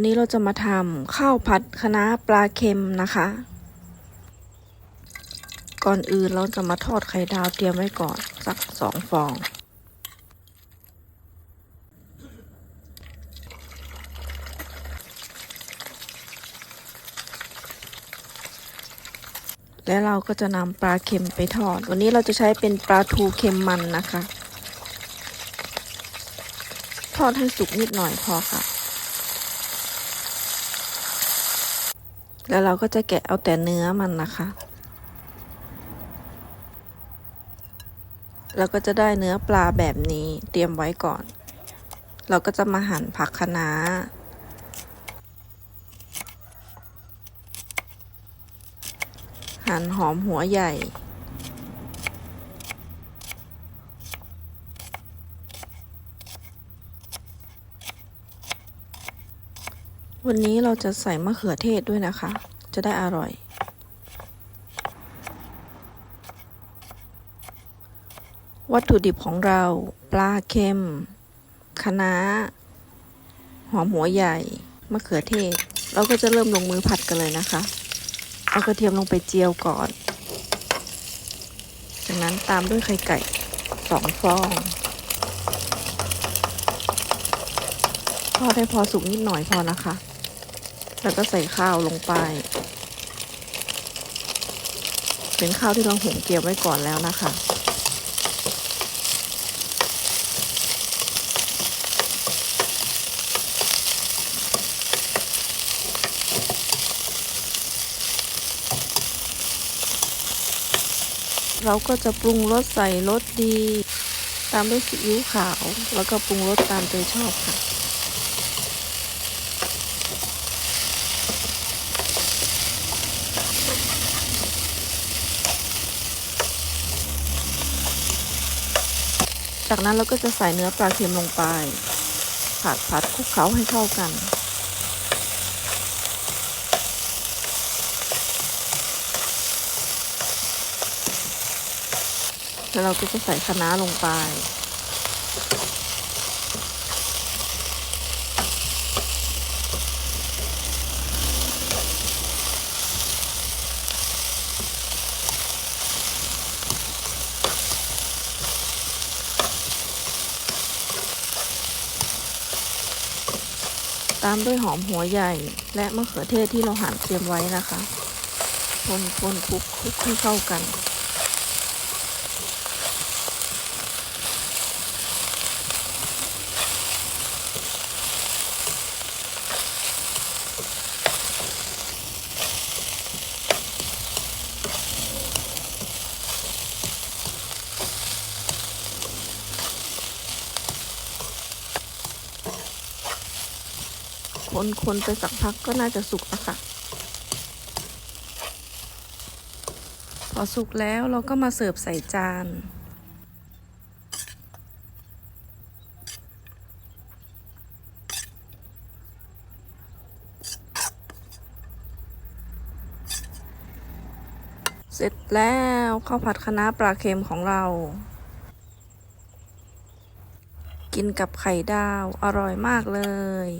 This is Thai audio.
วันนี้เราจะมาทำข้าวผัดคะน้าปลาเค็มนะคะ ก่อนอื่นเราจะมาทอดไข่ดาวเตรียมไว้ก่อนสักสองฟอง และเราก็จะนำปลาเค็มไปทอด วันนี้เราจะใช้เป็นปลาทูเค็มมันนะคะ ทอดให้สุกนิดหน่อยพอค่ะ แล้วเราก็จะแกะเอาแต่เนื้อมันนะคะ เราก็จะได้เนื้อปลาแบบนี้เตรียมไว้ก่อน เราก็จะมาหั่นผักคะน้าหั่นหอมหัวใหญ่ วันนี้เราจะใส่มะเขือเทศด้วยนะคะ จะได้อร่อย วัตถุดิบของเรา ปลาเค็มคะน้า หอมหัวใหญ่ มะเขือเทศ เราก็จะเริ่มลงมือผัดกันเลยนะคะ เอากระเทียมลงไปเจียวก่อน จากนั้นตามด้วยไข่ไก่สองฟองทอดให้พอสุกนิดหน่อยพอนะคะ แล้วก็ใส่ข้าวลงไป เป็นข้าวที่เราหุงเกี๊ยวไว้ก่อนแล้วนะคะ เราก็จะปรุงรสใส่รสดี ตามด้วยซีอิ๊วขาว แล้วก็ปรุงรสตามใจชอบค่ะ จากนั้นเราก็จะใส่เนื้อปลาเค็มลงไป ผัดผัดคลุกเคล้าให้เข้ากัน แล้วเราก็จะใส่คะน้าลงไป ตามด้วยหอมหัวใหญ่ และมะเขือเทศที่เราหั่นเตรียมไว้นะคะ คนคนคลุกคลุกให้เข้ากัน คนคนไปสักพักก็น่าจะสุกแล้วค่ะ พอสุกแล้วเราก็มาเสิร์ฟใส่จาน เสร็จแล้วข้าวผัดคะน้าปลาเค็มของเรา กินกับไข่ดาวอร่อยมากเลย